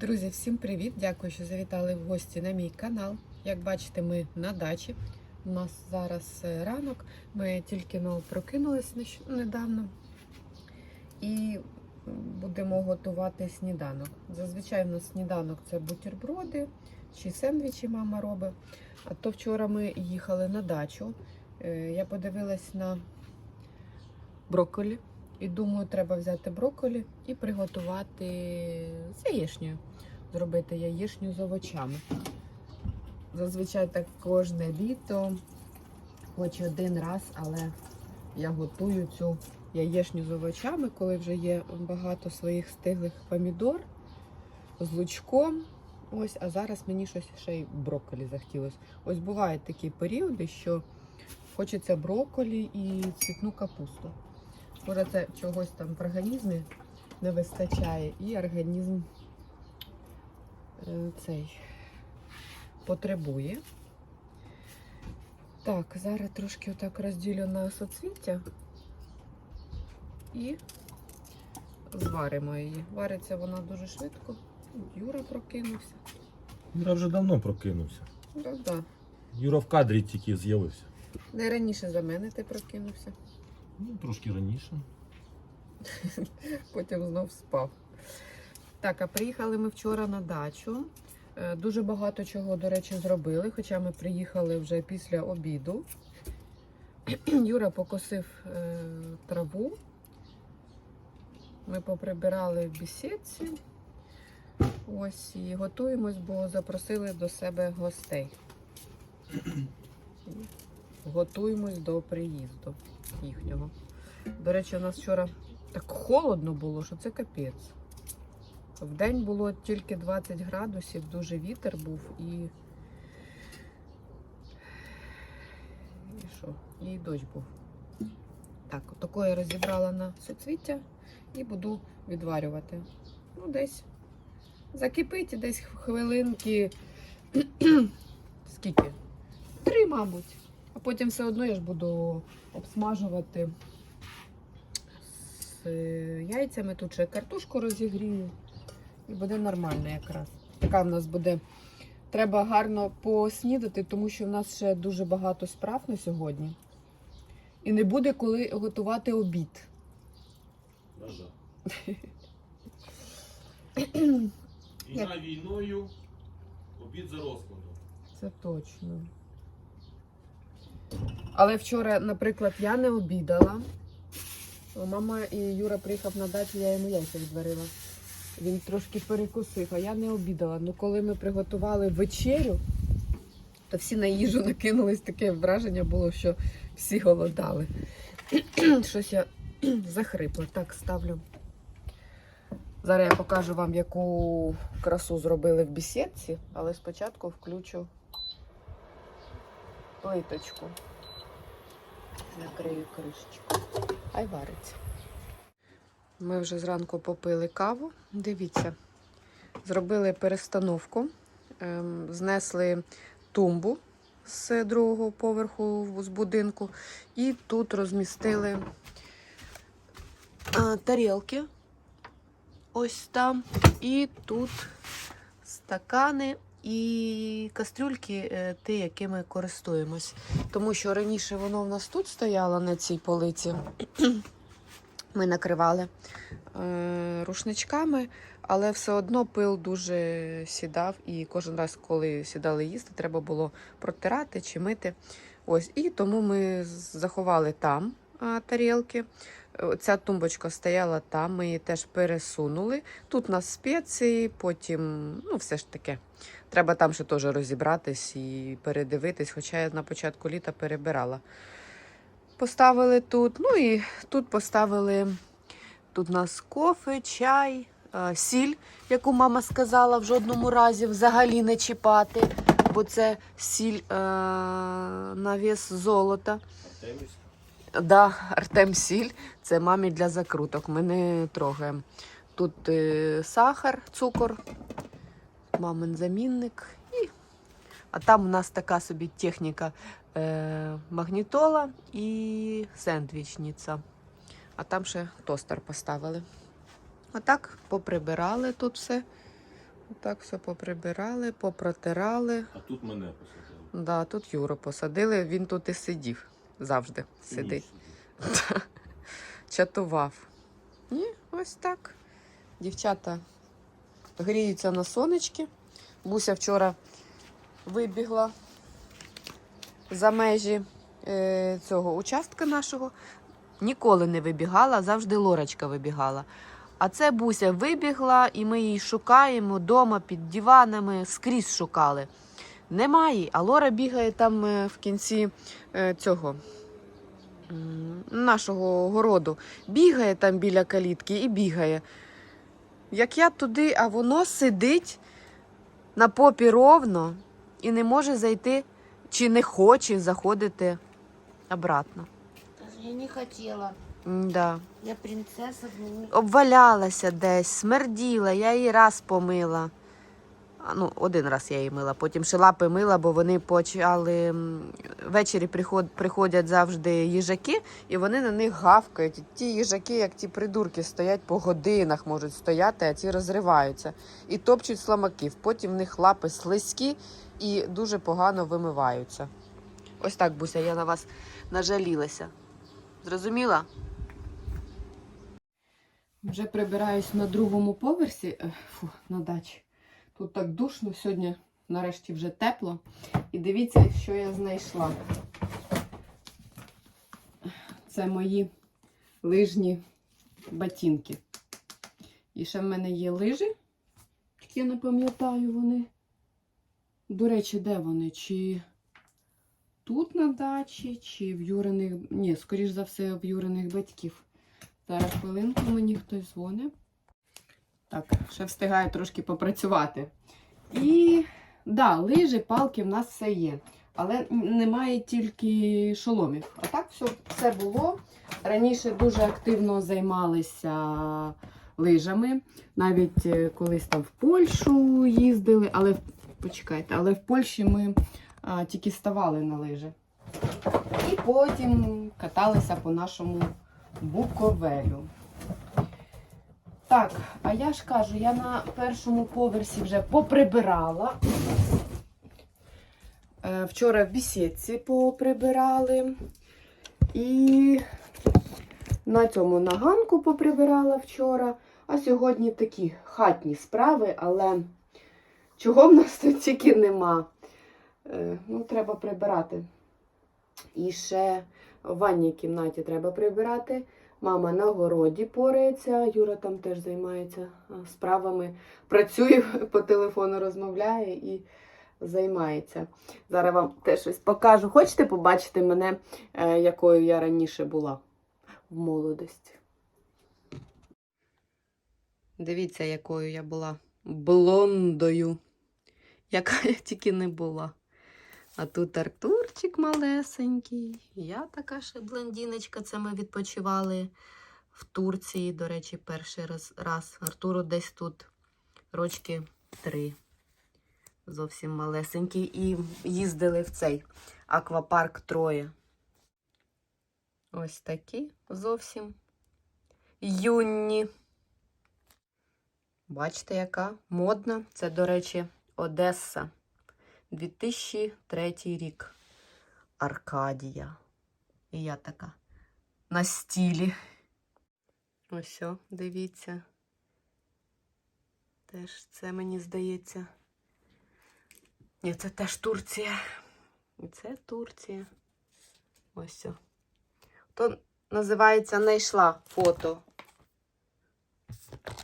Друзі, всім привіт! Дякую, що завітали в гості на мій канал. Як бачите, ми на дачі. У нас зараз е, ранок. Ми тільки ну, прокинулись недавно і будемо готувати сніданок. Зазвичай у нас сніданок це бутерброди чи сендвічі мама робить. А то вчора ми їхали на дачу. Е, Я подивилась на брокколі. І думаю, треба взяти брокколі і приготувати з яєчнею. Зробити яєчню з овочами. Зазвичай так кожне літо, хоч один раз, але я готую цю яєчню з овочами, коли вже є багато своїх стиглих помідор з лучком. Ось, а зараз мені щось ще й брокколі захотілося. Ось бувають такі періоди, що хочеться брокколі і цвітну капусту. Це чогось там в організмі не вистачає, і організм е, цей потребує. Так, зараз трошки отак розділю на соцвіття і зваримо її. Вариться вона дуже швидко. Юра прокинувся. Юра вже давно прокинувся. Так, да. Юра в кадрі тільки з'явився. Не раніше за мене ти прокинувся, Ну, трошки раніше. потім знов спав. Так, а приїхали ми вчора на дачу. Е, Дуже багато чого, до речі, зробили, хоча ми приїхали вже після обіду. Юра покосив е, траву. Ми поприбирали в бісідці. Ось і готуємось, бо запросили до себе гостей. Готуємось до приїзду їхнього. До речі, у нас вчора так холодно було, що це капець. В день було тільки 20 градусів, дуже вітер був і. І що? І дощ був. Так, отако я розібрала на соцвіття і буду відварювати. Ну, десь закипить десь хвилинки. Скільки? Три, мабуть. А потім все одно я ж буду обсмажувати з е, яйцями. Тут ще картошку розігрію. І буде нормально якраз. Така в нас буде. Треба гарно поснідати, тому що в нас ще дуже багато справ на сьогодні. І не буде коли готувати обід. На жаль. Війною, обід за розкладом. Це точно. Але вчора, наприклад, я не обідала. Мама і Юра приїхав на дачу, я йому яйця відварила. Він трошки перекусив, а я не обідала. Ну коли ми приготували вечерю, то всі на їжу накинулись, таке враження було, що всі голодали. Щось я захрипла. Так, ставлю. Зараз я покажу вам, яку красу зробили в бісідці, але спочатку включу плиточку. Накрию кришечку. Хай вариться. Ми вже зранку попили каву. Дивіться, зробили перестановку, ем, знесли тумбу з другого поверху з будинку, і тут розмістили а, тарілки. Ось там. І тут стакани і кастрюльки, е, ті, якими користуємось. Тому що раніше воно в нас тут стояло на цій полиці. Ми накривали е, рушничками, але все одно пил дуже сідав. І кожен раз, коли сідали їсти, треба було протирати чи мити. Ось, і тому ми заховали там тарілки. Е, Ця тумбочка стояла там, ми її теж пересунули. Тут у нас спеції, потім, ну, все ж таке. Треба там ще теж розібратись і передивитись, хоча я на початку літа перебирала. Поставили тут, ну і тут поставили тут у нас кофе, чай, е, сіль, яку мама сказала в жодному разі взагалі не чіпати, бо це сіль е, на вес золота. Да, Артем Сіль, це мамі для закруток. Ми не трогаємо. Тут е, сахар, цукор, мамин замінник. І... А там у нас така собі техніка е, магнітола і сендвічниця. А там ще тостер поставили. А так поприбирали тут все. Так все поприбирали, попротирали. А тут мене посадили. Да, тут Юру посадили, він тут і сидів. Завжди сидить. Чатував. Ні, ось так. Дівчата гріються на сонечки. Буся вчора вибігла за межі е, цього участка нашого. Ніколи не вибігала, завжди Лорочка вибігала. А це Буся вибігла, і ми її шукаємо вдома під диванами, скрізь шукали. Немає, а Лора бігає там е, в кінці е, цього нашого городу. Бігає там біля калітки і бігає. Як я туди, а воно сидить на попі ровно і не може зайти чи не хоче заходити обратно. Я не хотела. Да. Я принцесса. ну, Обвалялася десь, смерділа, я її раз помила. Ну, один раз я її мила, потім ще лапи мила, бо вони почали ввечері приход, приходять завжди їжаки, і вони на них гавкають. Ті їжаки, як ті придурки, стоять по годинах, можуть стояти, а ті розриваються і топчуть сламаків. Потім в них лапи слизькі і дуже погано вимиваються. Ось так, Буся, я на вас нажалілася. Зрозуміла? Вже прибираюсь на другому поверсі, е, фу, на дачі. Тут так душно, сьогодні нарешті вже тепло. І дивіться, що я знайшла. Це мої лижні ботинки. І ще в мене є лижі. Я не пам'ятаю вони. До речі, де вони? Чи тут на дачі, чи в Юриних. Ні, скоріш за все, в Юриних батьків. Зараз хвилинку мені хтось дзвонить. Так, ще встигаю трошки попрацювати. І да, лижі, палки в нас все є. Але немає тільки шоломів. А так все, все було. Раніше дуже активно займалися лижами. Навіть е, колись там в Польщу їздили, але почекайте, але в Польщі ми а, тільки ставали на лижі. І потім каталися по нашому Буковелю. Так, а я ж кажу, я на першому поверсі вже поприбирала. Е, Вчора в бісідці поприбирали. І на цьому наганку поприбирала вчора. А сьогодні такі хатні справи, але чого в нас тут тільки нема. Е, Ну, треба прибирати. І ще в ванній кімнаті треба прибирати. Мама на городі порається, Юра там теж займається справами. Працює по телефону, розмовляє і займається. Зараз вам теж щось покажу. Хочете побачити мене, е, якою я раніше була в молодості? Дивіться, якою я була блондою, яка я тільки не була. А тут Артурчик малесенький. Я така ще блондиночка. Це ми відпочивали в Турції. До речі, перший раз. раз. Артуру десь тут рочки три. Зовсім малесенький. І їздили в цей аквапарк Троє. Ось такі зовсім юні. Бачите, яка модна. Це, до речі, Одеса. 2003 рік. Аркадія. І я така на стілі. Ось, о, дивіться. Теж це мені здається. Ні, це теж Турція. І це Турція. Ось. о. То називається знайшла фото.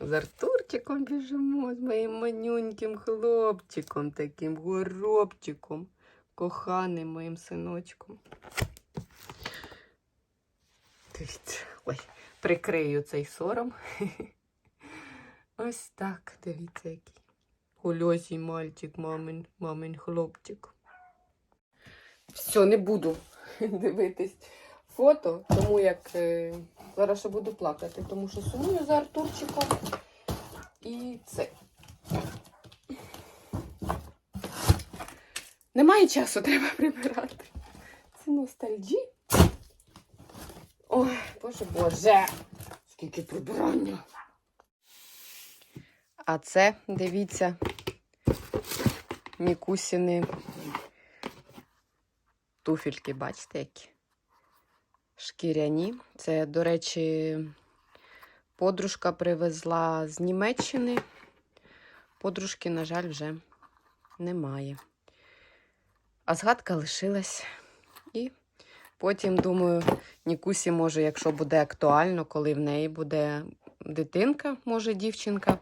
З Артурчиком біжимо, з моїм манюньким хлопчиком, таким горобчиком, коханим моїм синочком. Дивіться, ой, прикрию цей сором. Ось так, дивіться, який. Хульосій мальчик, мамин, мамин хлопчик. Все, не буду дивитись фото, тому як е, зараз ще буду плакати, тому що сумую за Артурчиком. І це. Немає часу, треба прибирати. Це ностальджі. Ой, боже боже, скільки прибирання. А це, дивіться, Мікусіни туфельки, бачите, які? Шкіряні. Це, до речі, подружка привезла з Німеччини. Подружки, на жаль, вже немає. А згадка лишилась. І потім, думаю, Нікусі, може, якщо буде актуально, коли в неї буде дитинка, може, дівчинка,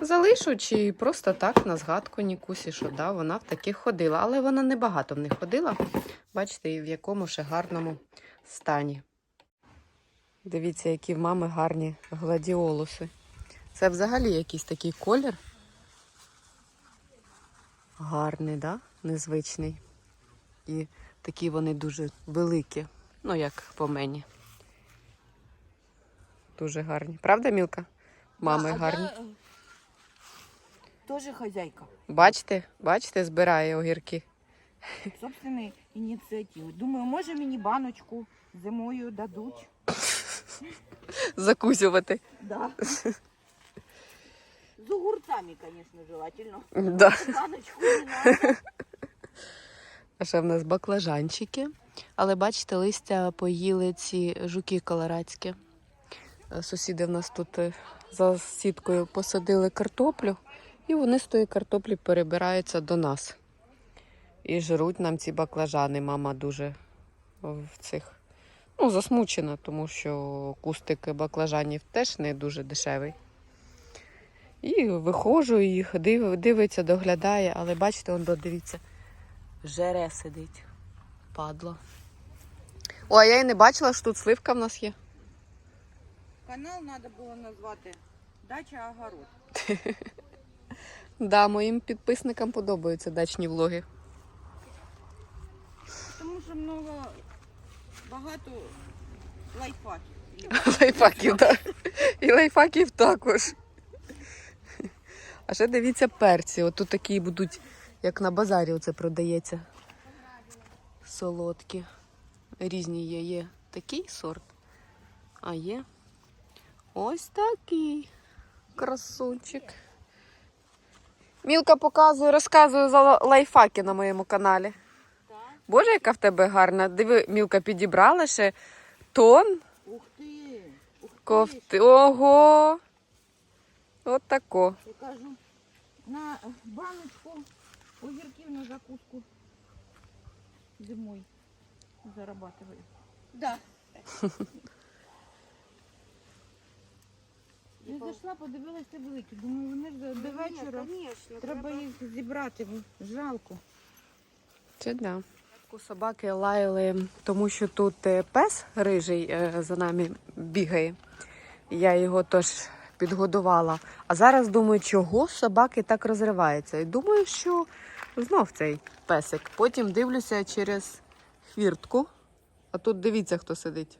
залишу чи просто так на згадку Нікусі, що да, вона в таких ходила. Але вона небагато в них ходила. Бачите, і в якому ще гарному стані. Дивіться, які в мами гарні гладіолуси. Це взагалі якийсь такий колір. Гарний, да? Незвичний. І такі вони дуже великі. Ну, як по мені. Дуже гарні. Правда, Мілка? Мами а гарні. я, Тоже хозяйка. Бачите? Бачите, збирає огірки. собственної ініціативи. Думаю, може мені баночку зимою дадуть. Закусювати. Да. З огурцами, звісно, желательно. Да. Баночку не надо. А ще в нас баклажанчики. Але бачите, листя поїли ці жуки колорадські. Е, Сусіди в нас тут е, за сіткою посадили картоплю, і вони з тої картоплі перебираються до нас. І жруть нам ці баклажани. Мама дуже в цих ну, засмучена, тому що кустик баклажанів теж не дуже дешевий. І виходжу, і див, дивиться, доглядає, але бачите, он дивіться. Жере сидить. Падло. О, а я і не бачила, що тут сливка в нас є. Канал треба було назвати Дача огород. Да, моїм підписникам подобаються дачні влоги. Що много багато лайфхаків. Лайфхаків, так. І лайфхаків також. А ще дивіться перці. От тут такі будуть, як на базарі оце продається. Солодкі. Різні є. Є такий сорт, а є ось такий красунчик. Мілка показує, розказує за ла- лайфхаки на моєму каналі. Боже, яка в тебе гарна. Диви, Мілка підібрала ще тон Ух ти! Ух ти! Кофти. Ого! От тако. Я кажу, на баночку огірків на закуску зимою зарабатываю. Да. Я зайшла, подивилася великі. Думаю, вони ж до- вечора. Треба їх зібрати, бо жалко. Це да. Собаки лаяли, тому що тут е, пес рижий е, за нами бігає. Я його теж підгодувала. А зараз думаю, чого собаки так розриваються. І думаю, що знов цей песик. Потім дивлюся через хвіртку. А тут дивіться, хто сидить.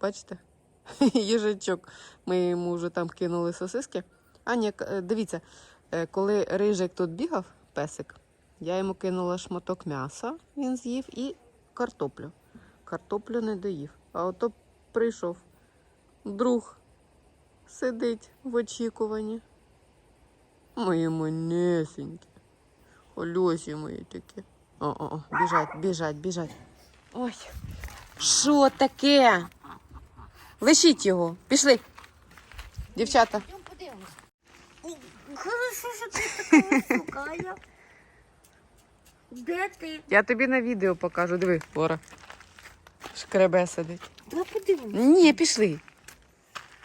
Бачите? Їжачок. Ми йому вже там кинули сосиски. А ні, е, дивіться, коли рижик тут бігав, песик, я йому кинула шматок м'яса, він з'їв, і картоплю. Картоплю не доїв. А ото прийшов друг, сидить в очікуванні. Мої манесенькі. Ольосі мої такі. О-о-о, біжать, біжать, біжать. Ой. Що таке? Лишіть його. Пішли. Дівчата. Подивимось. Хорошо, що ти така висока. Де ти? Я тобі на відео покажу. Диви, Лора. Шкребе сидить. Давай подивимось. Ні, пішли.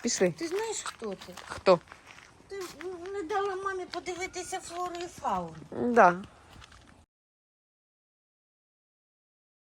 Пішли. Ти знаєш, хто ти? Хто? Ти не дала мамі подивитися флору і фауну. Да.